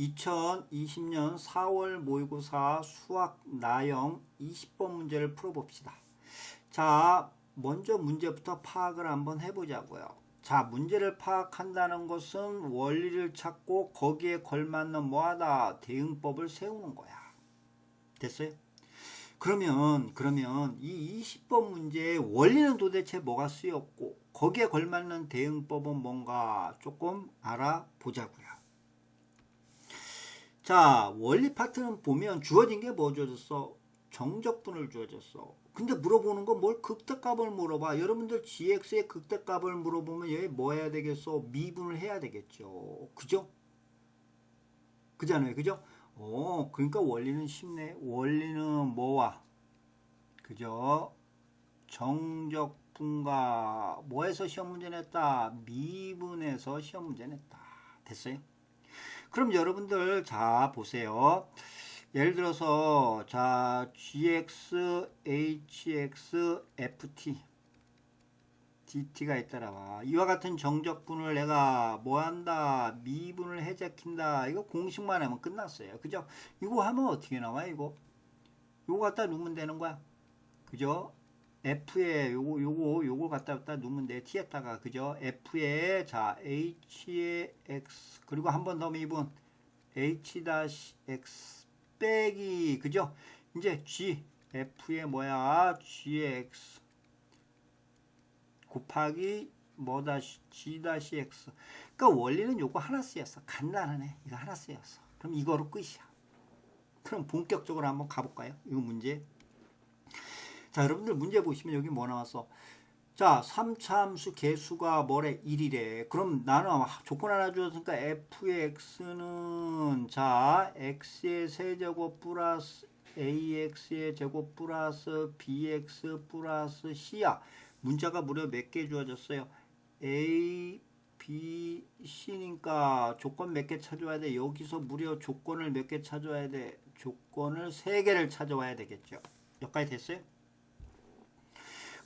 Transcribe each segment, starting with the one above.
2020년 4월 모의고사 수학 나영 20번 문제를 풀어봅시다. 자, 먼저 문제부터 파악을 한번 해보자고요. 자, 문제를 파악한다는 것은 원리를 찾고 거기에 걸맞는 뭐하다 대응법을 세우는 거야. 됐어요? 그러면 그러면 이 20번 문제의 원리는 도대체 뭐가 쓰였고 거기에 걸맞는 대응법은 뭔가 조금 알아보자고요. 자, 원리 파트는 보면 주어진 게 뭐 주어졌어? 정적분을 주어졌어. 근데 물어보는 건 뭘 극대값을 물어봐. 여러분들 gx의 극대값을 물어보면 얘 뭐 해야 되겠어? 미분을 해야 되겠죠. 그죠? 그잖아요. 그죠? 어, 그러니까 원리는 쉽네. 원리는 뭐와? 그죠? 정적분과 뭐에서 시험 문제 냈다? 미분에서 시험 문제 냈다. 됐어요? 그럼 여러분들 자 보세요. 예를 들어서 자 gx, hx, ft dt가 있더라 봐. 이와 같은 정적분을 내가 뭐 한다? 미분을 해제킨다. 이거 공식만 하면 끝났어요. 그죠? 이거 하면 어떻게 나와 이거? 요거 갖다 놓으면 되는 거야. 그죠? F에 요거 요거 요걸 갖다 갖다 놓으면 돼. T에다가 그죠? F에 자 H에 X 그리고 한 번 더 미분 H 다시 X 빼기 그죠? 이제 G F에 뭐야? G에 X 곱하기 뭐 다시 G 다시 X 그러니까 원리는 요거 하나 쓰였어. 간단하네. 이거 하나 쓰였어. 그럼 이거로 끝이야. 그럼 본격적으로 한번 가볼까요? 이거 문제. 자, 여러분들 문제 보시면 여기 뭐 나왔어? 자, 3차 함수 개수가 뭐래? 1이래. 그럼 나는 조건 하나 주었으니까 f의 x는 자, x의 세제곱 플러스 ax의 제곱 플러스 bx 플러스 c야. 문자가 무려 몇 개 주어졌어요? a, b, c니까 조건 몇 개 찾아와야 돼? 여기서 무려 조건을 몇 개 찾아와야 돼? 조건을 세 개를 찾아와야 되겠죠. 여기까지 됐어요?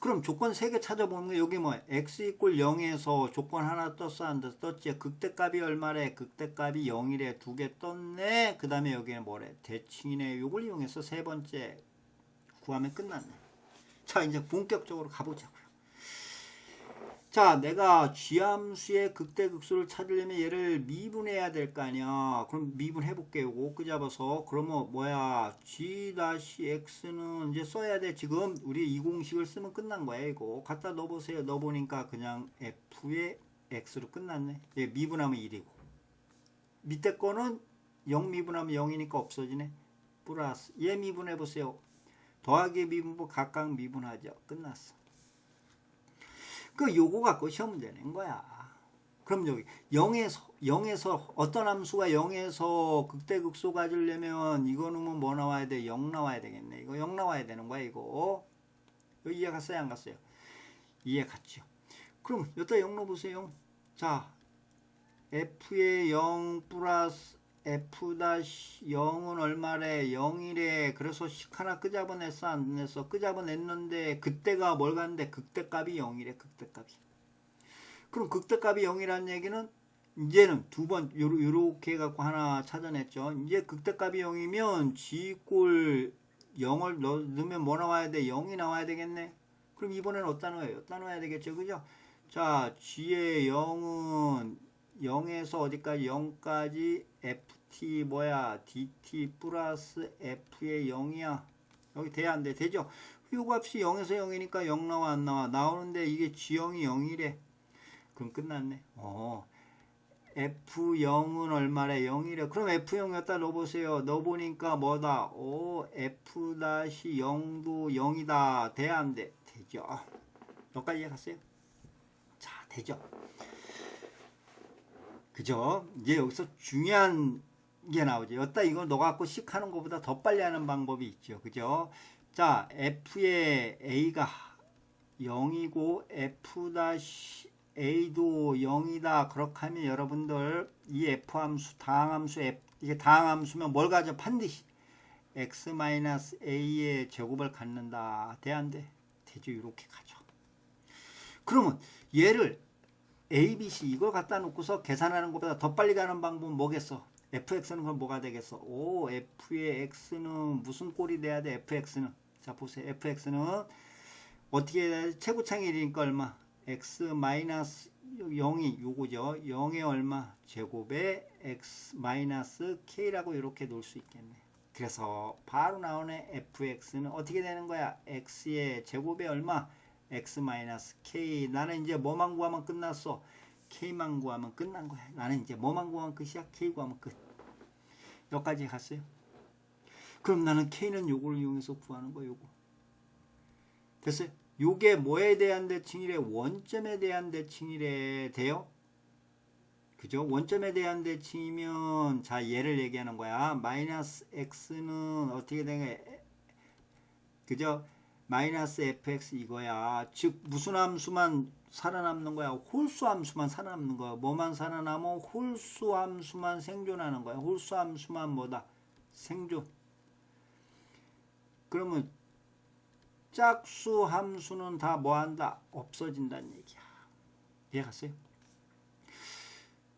그럼 조건 3개 찾아보는 거 여기 뭐 x 이꼴 0에서 조건 하나 떴어 안 떴어? 떴지? 극대값이 얼마래? 극대값이 0이래. 두 개 떴네. 그 다음에 여기는 뭐래? 대칭이네. 요걸 이용해서 세 번째 구하면 끝났네. 자 이제 본격적으로 가보자고요 자 내가 g함수의 극대극소를 찾으려면 얘를 미분해야 될 거 아니야. 그럼 미분해 볼게요. 요거 끄 잡아서. 그러면 뭐야? g-x는 이제 써야 돼. 지금 우리 이 공식을 쓰면 끝난 거야 이거. 갖다 넣어보세요. 넣어보니까 그냥 f의 x로 끝났네. 얘 미분하면 1이고. 밑에 거는 0 미분하면 0이니까 없어지네. 플러스 얘 미분해 보세요. 더하기 미분부 각각 미분하죠. 끝났어 그 요거 갖고 시험 낸 거야. 그럼 여기 0에서 0에서 어떤 함수가 0에서 극대극소 가지려면 이거 넣으면 뭐 나와야 돼? 0 나와야 되겠네. 이거 0 나와야 되는 거야, 이거. 여기 이해 갔어요, 안 갔어요? 이해 갔죠. 그럼 여기다 0 넣어 보세요. 자, f의 0 플러스 f-0은 얼마래? 0이래. 그래서 식 하나 끄잡아냈어? 안 냈어? 끄잡아냈는데 그때가 뭘 갔는데 극대값이 0이래. 극대값이. 그럼 극대값이 0이라는 얘기는 이제는 두 번 요렇게 해갖고 하나 찾아냈죠. 이제 극대값이 0이면 g꼴 0을 넣으면 뭐 나와야 돼? 0이 나와야 되겠네. 그럼 이번에는 어디다 넣어요? 어디다 넣어야 되겠죠. 그죠? 자, g의 0은 0에서 어디까지? 0까지 ft 뭐야? Dt 플러스 f의 0이야. 여기 돼야 안 돼? 되죠? 요 값이 0에서 0이니까 0 나와 안 나와? 나오는데 이게 g형이 0이래. 그럼 끝났네. 어. F0은 얼마래? 0이래. 그럼 f0 여기다. 넣어보세요. 넣어보니까 뭐다? 오 f-0도 0이다. 돼야 안 돼? 되죠. 여기까지 이해 갔어요? 자 되죠 그죠? 이제 여기서 중요한 게 나오죠. 여기다 이거 넣어갖고 식 하는 것보다 더 빨리 하는 방법이 있죠. 그죠? 자, f의 a가 0이고 f-a도 0이다. 그렇게 하면 여러분들 이 f 함수, 다항함수, f, 이게 다항함수면 뭘 가져? 반드시 x-a의 제곱을 갖는다. 돼, 안 돼? 되죠. 이렇게 가죠. 그러면 얘를 A, B, C 이걸 갖다 놓고서 계산하는 것보다 더 빨리 가는 방법은 뭐겠어? fx는 그럼 뭐가 되겠어? 오, f의 x는 무슨 꼴이 돼야 돼? fx는 자 보세요. fx는 어떻게 해야 돼? 최고창 1이니까 얼마? x 마이너스 0이 요거죠. 0의 얼마? 제곱에 x 마이너스 k라고 이렇게 놓을 수 있겠네. 그래서 바로 나오네 fx는 어떻게 되는 거야? x의 제곱에 얼마? X 마이너스 k 나는 이제 뭐만 구하면 끝났어. k만 구하면 끝난 거야. 나는 이제 뭐만 구하면 끝이야. k 구하면 끝. 여기까지 갔어요. 그럼 나는 k는 요걸 이용해서 구하는 거야. 요거. 됐어요? 요게 뭐에 대한 대칭이래? 원점에 대한 대칭이래. 돼요? 그죠? 원점에 대한 대칭이면 자 얘를 얘기하는 거야. 마이너스 x는 어떻게 거야? 그죠? 마이너스 fx 이거야. 즉 무슨 함수만 살아남는 거야? 홀수 함수만 살아남는 거야. 뭐만 살아남어? 홀수 함수만 생존하는 거야. 홀수 함수만 뭐다? 생존. 그러면 짝수 함수는 다 뭐한다? 없어진다는 얘기야. 이해 갔어요?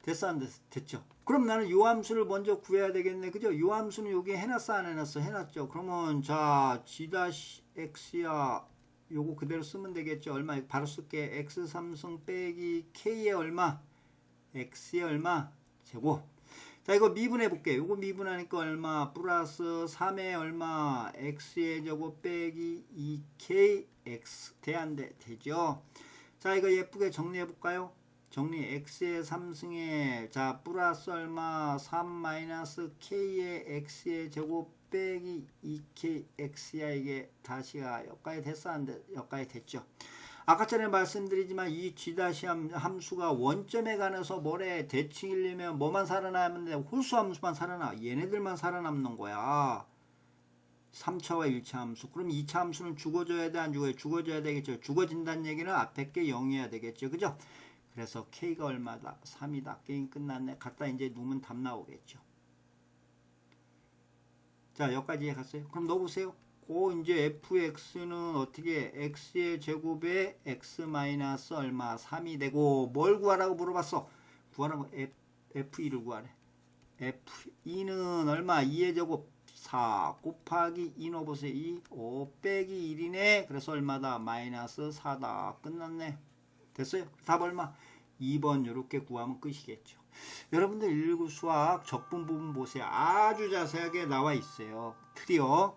됐어 안 됐어? 됐죠? 그럼 나는 요 함수를 먼저 구해야 되겠네. 그죠? 요 함수는 여기 해놨어 안 해놨어? 해놨죠. 그러면 자 g-x야 요거 그대로 쓰면 되겠죠. 얼마? 바로 쓸게. x 3승 빼기 k의 얼마? x의 얼마? 제곱. 자 이거 미분해 볼게. 요거 미분하니까 얼마? 플러스 3의 얼마? x의 제곱 빼기 2k x 돼안돼? 되죠? 자 이거 예쁘게 정리해 볼까요? 정리 x의 3승에 자 플러스 얼마 3 마이너스 k의 x의 제곱 빼기 2k x야. 이게 다시가 여기까지 됐어 안 돼? 여기까지 됐죠. 아까 전에 말씀드리지만 이 g 다시 함- 함수가 원점에 관해서 뭐래? 대칭이려면 뭐만 살아남는데 홀수 함수만 살아나. 얘네들만 살아남는 거야. 3차와 1차 함수. 그럼 2차 함수는 죽어줘야 돼? 안 죽어야 죽어줘야 되겠죠. 죽어진다는 얘기는 앞에 게 0이어야 되겠죠. 그죠 그래서 K가 얼마다? 3이다. 게임 끝났네. 갖다 이제 누면 답 나오겠죠. 자, 여기까지 갔어요. 그럼 넣어보세요. 고 이제 fx는 어떻게 x의 제곱에 x 마이너스 얼마 3이 되고 뭘 구하라고 물어봤어? 구하라고 F, f2를 구하래. f2는 얼마? 2의 제곱 4 곱하기 2 넣어보세요. 2, 5 빼기 1이네. 그래서 얼마다? 마이너스 4다. 끝났네. 됐어요? 답 얼마? 2번 이렇게 구하면 끝이겠죠. 여러분들 1구 수학 적분 부분 보세요. 아주 자세하게 나와 있어요. 트리오